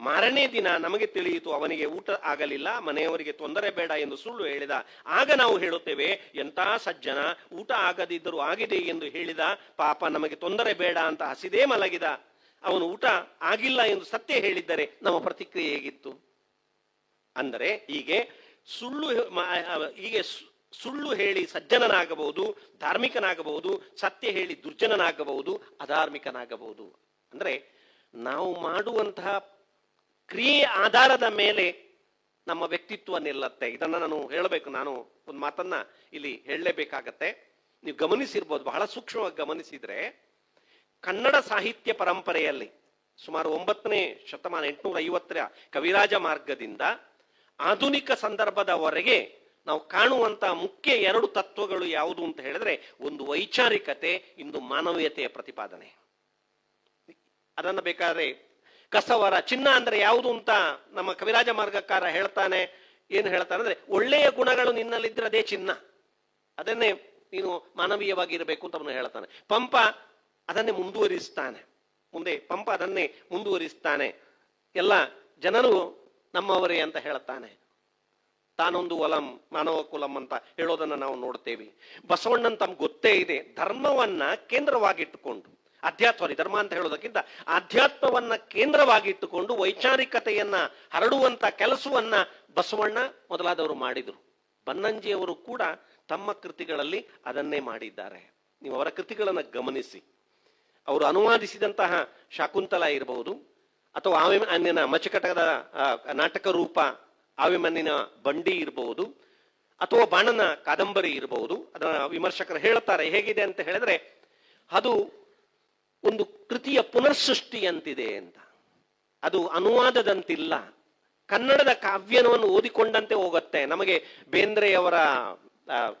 B: ಮಾರನೇ ದಿನ ನಮಗೆ ತಿಳಿಯಿತು ಅವನಿಗೆ ಊಟ ಆಗಲಿಲ್ಲ, ಮನೆಯವರಿಗೆ ತೊಂದರೆ ಬೇಡ ಎಂದು ಸುಳ್ಳು ಹೇಳಿದ. ಆಗ ನಾವು ಹೇಳುತ್ತೇವೆ, ಎಂಥ ಸಜ್ಜನ, ಊಟ ಆಗದಿದ್ದರೂ ಆಗಿದೆ ಎಂದು ಹೇಳಿದ, ಪಾಪ ನಮಗೆ ತೊಂದರೆ ಬೇಡ ಅಂತ ಹಸಿದೇ ಮಲಗಿದ. ಅವನು ಊಟ ಆಗಿಲ್ಲ ಎಂದು ಸತ್ಯ ಹೇಳಿದ್ದರೆ ನಮ್ಮ ಪ್ರತಿಕ್ರಿಯೆ ಹೇಗಿತ್ತು? ಅಂದರೆ ಹೀಗೆ ಸುಳ್ಳು ಹೀಗೆ ಸುಳ್ಳು ಹೇಳಿ ಸಜ್ಜನನಾಗಬಹುದು, ಧಾರ್ಮಿಕನಾಗಬಹುದು, ಸತ್ಯ ಹೇಳಿ ದುರ್ಜನನಾಗಬಹುದು, ಅಧಾರ್ಮಿಕನಾಗಬಹುದು. ಅಂದ್ರೆ ನಾವು ಮಾಡುವಂತಹ ಕ್ರಿಯೆ ಆಧಾರದ ಮೇಲೆ ನಮ್ಮ ವ್ಯಕ್ತಿತ್ವ ನಿಲ್ಲತ್ತೆ. ಇದನ್ನು ನಾನು ಹೇಳಬೇಕು, ನಾನು ಒಂದು ಮಾತನ್ನ ಇಲ್ಲಿ ಹೇಳಲೇಬೇಕಾಗತ್ತೆ. ನೀವು ಗಮನಿಸಿರ್ಬೋದು, ಬಹಳ ಸೂಕ್ಷ್ಮವಾಗಿ ಗಮನಿಸಿದ್ರೆ, ಕನ್ನಡ ಸಾಹಿತ್ಯ ಪರಂಪರೆಯಲ್ಲಿ ಸುಮಾರು ಒಂಬತ್ತನೇ ಶತಮಾನ ಎಂಟುನೂರ ಐವತ್ತರ ಕವಿರಾಜ ಮಾರ್ಗದಿಂದ ಆಧುನಿಕ ಸಂದರ್ಭದವರೆಗೆ ನಾವು ಕಾಣುವಂತ ಮುಖ್ಯ ಎರಡು ತತ್ವಗಳು ಯಾವುದು ಅಂತ ಹೇಳಿದ್ರೆ ಒಂದು ವೈಚಾರಿಕತೆ, ಇಂದು ಮಾನವೀಯತೆಯ ಪ್ರತಿಪಾದನೆ. ಅದನ್ನು ಬೇಕಾದ್ರೆ ಕಸವರ ಚಿನ್ನ ಅಂದ್ರೆ ಯಾವುದು ಅಂತ ನಮ್ಮ ಕವಿರಾಜ ಮಾರ್ಗಕಾರ ಹೇಳ್ತಾನೆ, ಏನು ಹೇಳ್ತಾನೆ ಅಂದ್ರೆ ಒಳ್ಳೆಯ ಗುಣಗಳು ನಿನ್ನಲ್ಲಿದ್ರೆ ಅದೇ ಚಿನ್ನ. ಅದನ್ನೇ ನೀನು ಮಾನವೀಯವಾಗಿರಬೇಕು ಅಂತ ಅವನು ಹೇಳ್ತಾನೆ. ಪಂಪ ಅದನ್ನೇ ಮುಂದುವರಿಸ್ತಾನೆ. ಮುಂದೆ ಪಂಪ ಅದನ್ನೇ ಮುಂದುವರಿಸ್ತಾನೆ. ಎಲ್ಲ ಜನರು ನಮ್ಮವರೇ ಅಂತ ಹೇಳ್ತಾನೆ. ತಾನೊಂದು ಒಲಂ ಮಾನವ ಕುಲಂ ಅಂತ ಹೇಳೋದನ್ನ ನಾವು ನೋಡ್ತೇವೆ. ಬಸವಣ್ಣನ್ ತಮ್ಗೆ ಗೊತ್ತೇ ಇದೆ, ಧರ್ಮವನ್ನ ಕೇಂದ್ರವಾಗಿಟ್ಟುಕೊಂಡು ಅಧ್ಯಾತ್ಮ ಧರ್ಮ ಅಂತ ಹೇಳೋದಕ್ಕಿಂತ ಆಧ್ಯಾತ್ಮವನ್ನ ಕೇಂದ್ರವಾಗಿಟ್ಟುಕೊಂಡು ವೈಚಾರಿಕತೆಯನ್ನ ಹರಡುವಂತ ಕೆಲಸವನ್ನ ಬಸವಣ್ಣ ಮೊದಲಾದವರು ಮಾಡಿದರು. ಬನ್ನಂಜಿಯವರು ಕೂಡ ತಮ್ಮ ಕೃತಿಗಳಲ್ಲಿ ಅದನ್ನೇ ಮಾಡಿದ್ದಾರೆ. ನೀವು ಅವರ ಕೃತಿಗಳನ್ನು ಗಮನಿಸಿ. ಅವರು ಅನುವಾದಿಸಿದಂತಹ ಶಾಕುಂತಲ ಇರಬಹುದು ಅಥವಾ ಆಮೇಲೆ ಮಚಕಟದ ನಾಟಕ ರೂಪ ಆವೆ ಮಣ್ಣಿನ ಬಂಡಿ ಇರಬಹುದು ಅಥವಾ ಬಾಣನ ಕಾದಂಬರಿ ಇರಬಹುದು ಅದನ್ನ ವಿಮರ್ಶಕರು ಹೇಳ್ತಾರೆ ಹೇಗಿದೆ ಅಂತ ಹೇಳಿದ್ರೆ, ಅದು ಒಂದು ಕೃತಿಯ ಪುನರ್ಸೃಷ್ಟಿ ಅಂತಿದೆ ಅಂತ. ಅದು ಅನುವಾದದಂತಿಲ್ಲ. ಕನ್ನಡದ ಕಾವ್ಯನವನ್ನು ಓದಿಕೊಂಡಂತೆ ಹೋಗುತ್ತೆ. ನಮಗೆ ಬೇಂದ್ರೆಯವರ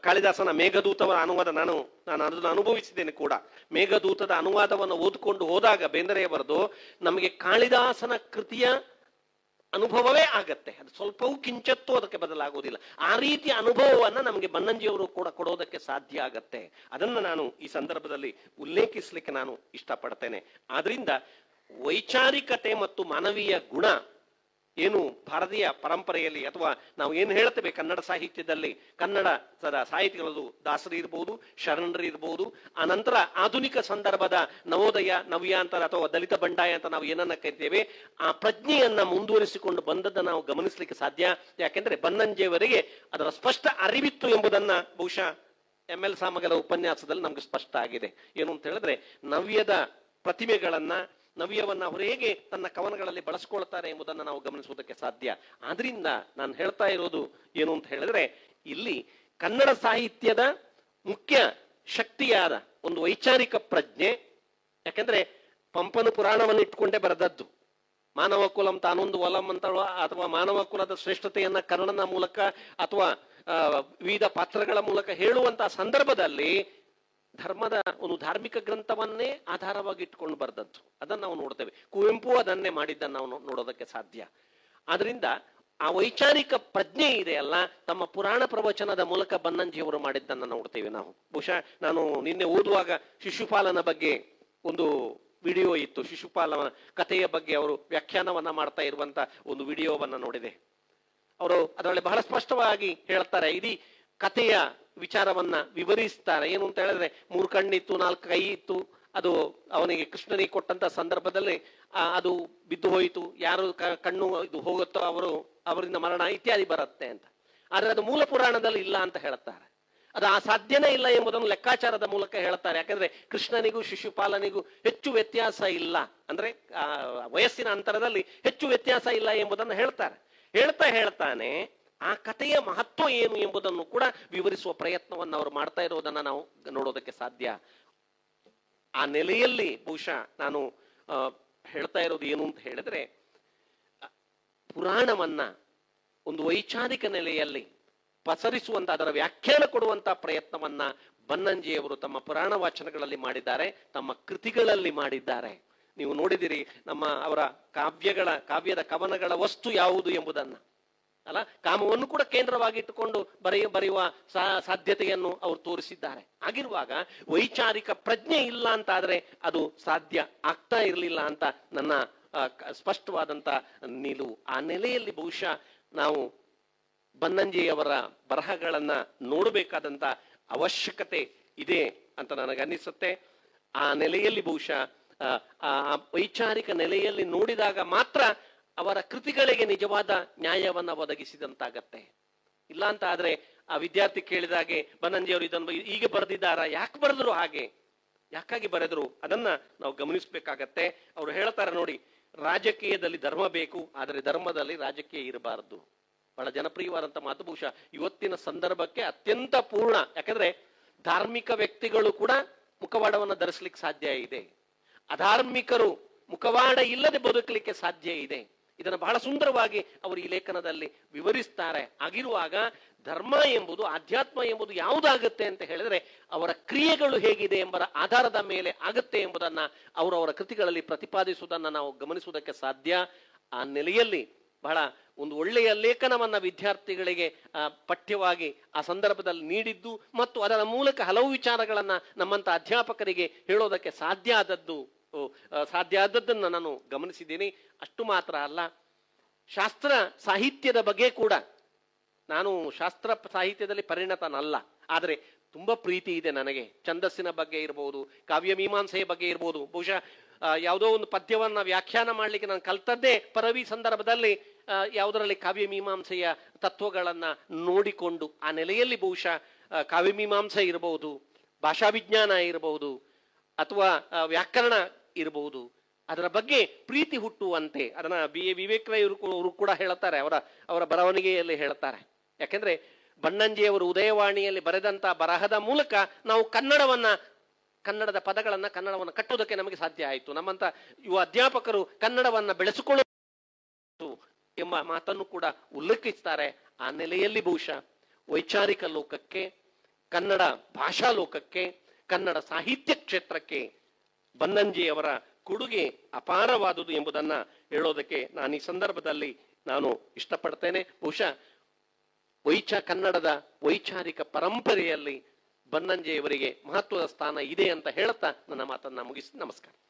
B: ಕಾಳಿದಾಸನ ಮೇಘದೂತವರ ಅನುವಾದ ನಾನು ನಾನು ಅದನ್ನು ಅನುಭವಿಸಿದ್ದೇನೆ ಕೂಡ. ಮೇಘದೂತದ ಅನುವಾದವನ್ನು ಓದಿಕೊಂಡು ಹೋದಾಗ ಬೇಂದ್ರೆಯವರದು, ನಮಗೆ ಕಾಳಿದಾಸನ ಕೃತಿಯ ಅನುಭವವೇ ಆಗತ್ತೆ. ಅದು ಸ್ವಲ್ಪವೂ ಕಿಂಚತ್ತೂ ಅದಕ್ಕೆ ಬದಲಾಗುವುದಿಲ್ಲ. ಆ ರೀತಿಯ ಅನುಭವವನ್ನ ನಮಗೆ ಬನ್ನಂಜಿಯವರು ಕೂಡ ಕೊಡೋದಕ್ಕೆ ಸಾಧ್ಯ ಆಗತ್ತೆ. ಅದನ್ನ ನಾನು ಈ ಸಂದರ್ಭದಲ್ಲಿ ಉಲ್ಲೇಖಿಸಲಿಕ್ಕೆ ನಾನು ಇಷ್ಟಪಡ್ತೇನೆ. ಆದ್ರಿಂದ ವೈಚಾರಿಕತೆ ಮತ್ತು ಮಾನವೀಯ ಗುಣ ಏನು ಭಾರತೀಯ ಪರಂಪರೆಯಲ್ಲಿ ಅಥವಾ ನಾವು ಏನು ಹೇಳ್ತೇವೆ ಕನ್ನಡ ಸಾಹಿತ್ಯದಲ್ಲಿ, ಕನ್ನಡ ಸಾಹಿತಿಗಳದು ದಾಸರು ಇರಬಹುದು ಶರಣರು ಇರಬಹುದು ನಂತರ ಆಧುನಿಕ ಸಂದರ್ಭದ ನವೋದಯ, ನವ್ಯಾಂತರ ಅಥವಾ ದಲಿತ ಬಂಡಾಯ ಅಂತ ನಾವು ಏನನ್ನ ಕರಿತೇವೆ, ಆ ಪ್ರಜ್ಞೆಯನ್ನ ಮುಂದುವರಿಸಿಕೊಂಡು ಬಂದದ್ದನ್ನು ನಾವು ಗಮನಿಸಲಿಕ್ಕೆ ಸಾಧ್ಯ. ಯಾಕೆಂದ್ರೆ ಬನ್ನಂಜೆಯವರಿಗೆ ಅದರ ಸ್ಪಷ್ಟ ಅರಿವಿತ್ತು ಎಂಬುದನ್ನ ಬಹುಶಃ ಎಂ ಎಲ್ ಸಾಮಗಲ ಉಪನ್ಯಾಸದಲ್ಲಿ ನಮ್ಗೆ ಸ್ಪಷ್ಟ ಆಗಿದೆ. ಏನು ಅಂತ ಹೇಳಿದ್ರೆ ನವ್ಯದ ಪ್ರತಿಮೆಗಳನ್ನ ನವ್ಯವನ್ನ ಅವರು ಹೇಗೆ ತನ್ನ ಕವನಗಳಲ್ಲಿ ಬಳಸ್ಕೊಳ್ತಾರೆ ಎಂಬುದನ್ನು ನಾವು ಗಮನಿಸುವುದಕ್ಕೆ ಸಾಧ್ಯ. ಆದ್ರಿಂದ ನಾನು ಹೇಳ್ತಾ ಇರೋದು ಏನು ಅಂತ ಹೇಳಿದ್ರೆ, ಇಲ್ಲಿ ಕನ್ನಡ ಸಾಹಿತ್ಯದ ಮುಖ್ಯ ಶಕ್ತಿಯಾದ ಒಂದು ವೈಚಾರಿಕ ಪ್ರಜ್ಞೆ, ಯಾಕಂದ್ರೆ ಪಂಪನ ಪುರಾಣವನ್ನು ಇಟ್ಕೊಂಡೇ ಬರೆದದ್ದು. ಮಾನವ ಕುಲಂ ತಾನೊಂದು ಒಲಂ ಅಂತ ಅಥವಾ ಮಾನವ ಕುಲದ ಶ್ರೇಷ್ಠತೆಯನ್ನ ಕನ್ನಡನ ಮೂಲಕ ಅಥವಾ ವಿವಿಧ ಪಾತ್ರಗಳ ಮೂಲಕ ಹೇಳುವಂತಹ ಸಂದರ್ಭದಲ್ಲಿ ಧರ್ಮದ ಒಂದು ಧಾರ್ಮಿಕ ಗ್ರಂಥವನ್ನೇ ಆಧಾರವಾಗಿ ಇಟ್ಕೊಂಡು ಬರೆದದ್ದು. ಅದನ್ನು ನಾವು ನೋಡ್ತೇವೆ. ಕುವೆಂಪು ಅದನ್ನೇ ಮಾಡಿದ್ದನ್ನು ನಾವು ನೋಡೋದಕ್ಕೆ ಸಾಧ್ಯ. ಆದ್ರಿಂದ ಆ ವೈಚಾರಿಕ ಪ್ರಜ್ಞೆ ಇದೆಯಲ್ಲ ತಮ್ಮ ಪುರಾಣ ಪ್ರವಚನದ ಮೂಲಕ ಬನ್ನಂಜಿಯವರು ಮಾಡಿದ್ದನ್ನು ನೋಡ್ತೇವೆ ನಾವು. ಬಹುಶಃ ನಾನು ನಿನ್ನೆ ಓದುವಾಗ ಶಿಶುಪಾಲನ ಬಗ್ಗೆ ಒಂದು ವಿಡಿಯೋ ಇತ್ತು. ಶಿಶುಪಾಲನ ಕಥೆಯ ಬಗ್ಗೆ ಅವರು ವ್ಯಾಖ್ಯಾನವನ್ನ ಮಾಡ್ತಾ ಇರುವಂತ ಒಂದು ವಿಡಿಯೋವನ್ನ ನೋಡಿದೆ. ಅವರು ಅದರಲ್ಲಿ ಬಹಳ ಸ್ಪಷ್ಟವಾಗಿ ಹೇಳ್ತಾರೆ, ಇಡೀ ಕಥೆಯ ವಿಚಾರವನ್ನ ವಿವರಿಸ್ತಾರೆ. ಏನು ಅಂತ ಹೇಳಿದ್ರೆ, ಮೂರು ಕಣ್ಣಿತ್ತು, ನಾಲ್ಕು ಕೈ ಇತ್ತು ಅದು ಅವನಿಗೆ ಕೃಷ್ಣನಿಗೆ ಕೊಟ್ಟಂತ ಸಂದರ್ಭದಲ್ಲಿ ಅದು ಬಿದ್ದು ಹೋಯಿತು. ಯಾರು ಕಣ್ಣು ಇದು ಹೋಗುತ್ತೋ ಅವರು, ಅವರಿಂದ ಮರಣ ಇತ್ಯಾದಿ ಬರುತ್ತೆ ಅಂತ. ಆದ್ರೆ ಅದು ಮೂಲ ಪುರಾಣದಲ್ಲಿ ಇಲ್ಲ ಅಂತ ಹೇಳ್ತಾರೆ ಅದು ಆ ಸಾಧ್ಯನೇ ಇಲ್ಲ ಎಂಬುದನ್ನು ಲೆಕ್ಕಾಚಾರದ ಮೂಲಕ ಹೇಳ್ತಾರೆ ಯಾಕಂದ್ರೆ ಕೃಷ್ಣನಿಗೂ, ಶಿಶುಪಾಲನಿಗೂ ಹೆಚ್ಚು ವ್ಯತ್ಯಾಸ ಇಲ್ಲ. ಅಂದ್ರೆ ವಯಸ್ಸಿನ ಅಂತರದಲ್ಲಿ ಹೆಚ್ಚು ವ್ಯತ್ಯಾಸ ಇಲ್ಲ ಎಂಬುದನ್ನು ಹೇಳ್ತಾರೆ. ಹೇಳ್ತಾ ಹೇಳ್ತಾನೆ ಆ ಕಥೆಯ ಮಹತ್ವ ಏನು ಎಂಬುದನ್ನು ಕೂಡ ವಿವರಿಸುವ ಪ್ರಯತ್ನವನ್ನು ಅವರು ಮಾಡ್ತಾ ಇರೋದನ್ನ ನಾವು ನೋಡೋದಕ್ಕೆ ಸಾಧ್ಯ. ಆ ನೆಲೆಯಲ್ಲಿ ಬಹುಶಃ ನಾನು ಹೇಳ್ತಾ ಇರೋದು ಏನು ಅಂತ ಹೇಳಿದ್ರೆ ಪುರಾಣವನ್ನ ಒಂದು ವೈಚಾರಿಕ ನೆಲೆಯಲ್ಲಿ ಪಸರಿಸುವಂತ, ಅದರ ವ್ಯಾಖ್ಯಾನ ಕೊಡುವಂತ ಪ್ರಯತ್ನವನ್ನ ಬನ್ನಂಜಿಯವರು ತಮ್ಮ ಪುರಾಣ ವಾಚನಗಳಲ್ಲಿ ಮಾಡಿದ್ದಾರೆ, ತಮ್ಮ ಕೃತಿಗಳಲ್ಲಿ ಮಾಡಿದ್ದಾರೆ. ನೀವು ನೋಡಿದಿರಿ ನಮ್ಮ ಅವರ ಕಾವ್ಯಗಳ, ಕಾವ್ಯದ ಕವನಗಳ ವಸ್ತು ಯಾವುದು ಎಂಬುದನ್ನ. ಅಲ್ಲ? ಕಾಮವನ್ನು ಕೂಡ ಕೇಂದ್ರವಾಗಿಟ್ಟುಕೊಂಡು ಬರೆಯ, ಬರೆಯುವ ಸಾಧ್ಯತೆಯನ್ನು ಅವರು ತೋರಿಸಿದ್ದಾರೆ. ಆಗಿರುವಾಗ ವೈಚಾರಿಕ ಪ್ರಜ್ಞೆ ಇಲ್ಲ ಅಂತಾದ್ರೆ ಅದು ಸಾಧ್ಯ ಆಗ್ತಾ ಇರಲಿಲ್ಲ ಅಂತ ನನ್ನ ಸ್ಪಷ್ಟವಾದಂತ ನಿಲುವು. ಆ ನೆಲೆಯಲ್ಲಿ ಬಹುಶಃ ನಾವು ಬನ್ನಂಜೆಯವರ ಬರಹಗಳನ್ನ ನೋಡಬೇಕಾದಂತ ಅವಶ್ಯಕತೆ ಇದೆ ಅಂತ ನನಗನ್ನಿಸುತ್ತೆ. ಆ ನೆಲೆಯಲ್ಲಿ ಬಹುಶಃ ಆ ವೈಚಾರಿಕ ನೆಲೆಯಲ್ಲಿ ನೋಡಿದಾಗ ಮಾತ್ರ ಅವರ ಕೃತಿಗಳಿಗೆ ನಿಜವಾದ ನ್ಯಾಯವನ್ನ ಒದಗಿಸಿದಂತಾಗತ್ತೆ. ಇಲ್ಲ ಅಂತ ಆದ್ರೆ ಆ ವಿದ್ಯಾರ್ಥಿ ಕೇಳಿದಾಗೆ ಬನ್ನಂಜಿಯವರು ಇದನ್ನು ಈಗ ಬರೆದಿದ್ದಾರಾ? ಯಾಕೆ ಬರೆದ್ರು ಹಾಗೆ? ಯಾಕಾಗಿ ಬರೆದ್ರು? ಅದನ್ನ ನಾವು ಗಮನಿಸಬೇಕಾಗತ್ತೆ. ಅವರು ಹೇಳ್ತಾರೆ ನೋಡಿ, ರಾಜಕೀಯದಲ್ಲಿ ಧರ್ಮ ಬೇಕು, ಆದರೆ ಧರ್ಮದಲ್ಲಿ ರಾಜಕೀಯ ಇರಬಾರದು. ಬಹಳ ಜನಪ್ರಿಯವಾದಂತ ಮಾತು ಇವತ್ತಿನ ಸಂದರ್ಭಕ್ಕೆ ಅತ್ಯಂತ ಪೂರ್ಣ, ಯಾಕಂದ್ರೆ ಧಾರ್ಮಿಕ ವ್ಯಕ್ತಿಗಳು ಕೂಡ ಮುಖವಾಡವನ್ನು ಧರಿಸ್ಲಿಕ್ಕೆ ಸಾಧ್ಯ ಇದೆ. ಅಧಾರ್ಮಿಕರು ಮುಖವಾಡ ಇಲ್ಲದೆ ಬದುಕಲಿಕ್ಕೆ ಸಾಧ್ಯ ಇದೆ. ಇದನ್ನು ಬಹಳ ಸುಂದರವಾಗಿ ಅವರು ಈ ಲೇಖನದಲ್ಲಿ ವಿವರಿಸ್ತಾರೆ. ಆಗಿರುವಾಗ ಧರ್ಮ ಎಂಬುದು, ಆಧ್ಯಾತ್ಮ ಎಂಬುದು ಯಾವುದಾಗುತ್ತೆ ಅಂತ ಹೇಳಿದ್ರೆ ಅವರ ಕ್ರಿಯೆಗಳು ಹೇಗಿದೆ ಎಂಬರ ಆಧಾರದ ಮೇಲೆ ಆಗುತ್ತೆ ಎಂಬುದನ್ನ ಅವರು ಅವರ ಕೃತಿಗಳಲ್ಲಿ ಪ್ರತಿಪಾದಿಸುವುದನ್ನ ನಾವು ಗಮನಿಸುವುದಕ್ಕೆ ಸಾಧ್ಯ. ಆ ನೆಲೆಯಲ್ಲಿ ಬಹಳ ಒಂದು ಒಳ್ಳೆಯ ಲೇಖನವನ್ನ ವಿದ್ಯಾರ್ಥಿಗಳಿಗೆ ಪಠ್ಯವಾಗಿ ಆ ಸಂದರ್ಭದಲ್ಲಿ ನೀಡಿದ್ದು ಮತ್ತು ಅದರ ಮೂಲಕ ಹಲವು ವಿಚಾರಗಳನ್ನ ನಮ್ಮಂತ ಅಧ್ಯಾಪಕರಿಗೆ ಹೇಳೋದಕ್ಕೆ ಸಾಧ್ಯ ಆದದ್ದು. ಸಾಧ್ಯ ಆದದ್ದನ್ನು ನಾನು ಗಮನಿಸಿದ್ದೀನಿ. ಅಷ್ಟು ಮಾತ್ರ ಅಲ್ಲ, ಶಾಸ್ತ್ರ ಸಾಹಿತ್ಯದ ಬಗ್ಗೆ ಕೂಡ ನಾನು ಶಾಸ್ತ್ರ ಸಾಹಿತ್ಯದಲ್ಲಿ ಪರಿಣತನಲ್ಲ. ಆದರೆ ತುಂಬಾ ಪ್ರೀತಿ ಇದೆ ನನಗೆ. ಛಂದಸ್ಸಿನ ಬಗ್ಗೆ ಇರಬಹುದು ಕಾವ್ಯ ಮೀಮಾಂಸೆಯ ಬಗ್ಗೆ ಇರಬಹುದು ಬಹುಶಃ ಯಾವುದೋ ಒಂದು ಪದ್ಯವನ್ನ ವ್ಯಾಖ್ಯಾನ ಮಾಡ್ಲಿಕ್ಕೆ ನಾನು ಕಲ್ತದ್ದೇ ಪರವಿ ಸಂದರ್ಭದಲ್ಲಿ ಯಾವುದರಲ್ಲಿ ಕಾವ್ಯ ಮೀಮಾಂಸೆಯ ತತ್ವಗಳನ್ನು ನೋಡಿಕೊಂಡು ಆ ನೆಲೆಯಲ್ಲಿ ಬಹುಶಃ ಕಾವ್ಯ ಮೀಮಾಂಸೆ ಇರಬಹುದು ಭಾಷಾ ವಿಜ್ಞಾನ ಇರಬಹುದು ಅಥವಾ ವ್ಯಾಕರಣ ಇರಬಹುದು. ಅದರ ಬಗ್ಗೆ ಪ್ರೀತಿ ಹುಟ್ಟುವಂತೆ ಅದನ್ನ ಬಿ ಎ ವಿವೇಕ್ ರೈ ಕೂಡ ಹೇಳ್ತಾರೆ ಅವರ ಅವರ ಬರವಣಿಗೆಯಲ್ಲಿ ಹೇಳ್ತಾರೆ ಯಾಕೆಂದ್ರೆ ಬಣ್ಣಂಜಿಯವರು ಉದಯವಾಣಿಯಲ್ಲಿ ಬರೆದಂತ ಬರಹದ ಮೂಲಕ ನಾವು ಕನ್ನಡವನ್ನ, ಕನ್ನಡದ ಪದಗಳನ್ನ, ಕನ್ನಡವನ್ನು ಕಟ್ಟುವುದಕ್ಕೆ ನಮಗೆ ಸಾಧ್ಯ ಆಯಿತು. ನಮ್ಮಂತ ಯುವ ಅಧ್ಯಾಪಕರು ಕನ್ನಡವನ್ನ ಬೆಳೆಸಿಕೊಳ್ಳ ಎಂಬ ಮಾತನ್ನು ಕೂಡ ಉಲ್ಲೇಖಿಸ್ತಾರೆ. ಆ ನೆಲೆಯಲ್ಲಿ ಬಹುಶಃ ವೈಚಾರಿಕ ಲೋಕಕ್ಕೆ, ಕನ್ನಡ ಭಾಷಾ ಲೋಕಕ್ಕೆ, ಕನ್ನಡ ಸಾಹಿತ್ಯ ಕ್ಷೇತ್ರಕ್ಕೆ ಬನ್ನಂಜಿಯವರ ಕೊಡುಗೆ ಅಪಾರವಾದುದು ಎಂಬುದನ್ನ ಹೇಳೋದಕ್ಕೆ ನಾನು ಈ ಸಂದರ್ಭದಲ್ಲಿ ನಾನು ಇಷ್ಟಪಡ್ತೇನೆ. ಬಹುಶಃ ವೈಚ ಕನ್ನಡದ ವೈಚಾರಿಕ ಪರಂಪರೆಯಲ್ಲಿ ಬನ್ನಂಜೆಯವರಿಗೆ ಮಹತ್ವದ ಸ್ಥಾನ ಇದೆ ಅಂತ ಹೇಳ್ತಾ ನನ್ನ ಮಾತನ್ನ ಮುಗಿಸಿ. ನಮಸ್ಕಾರ.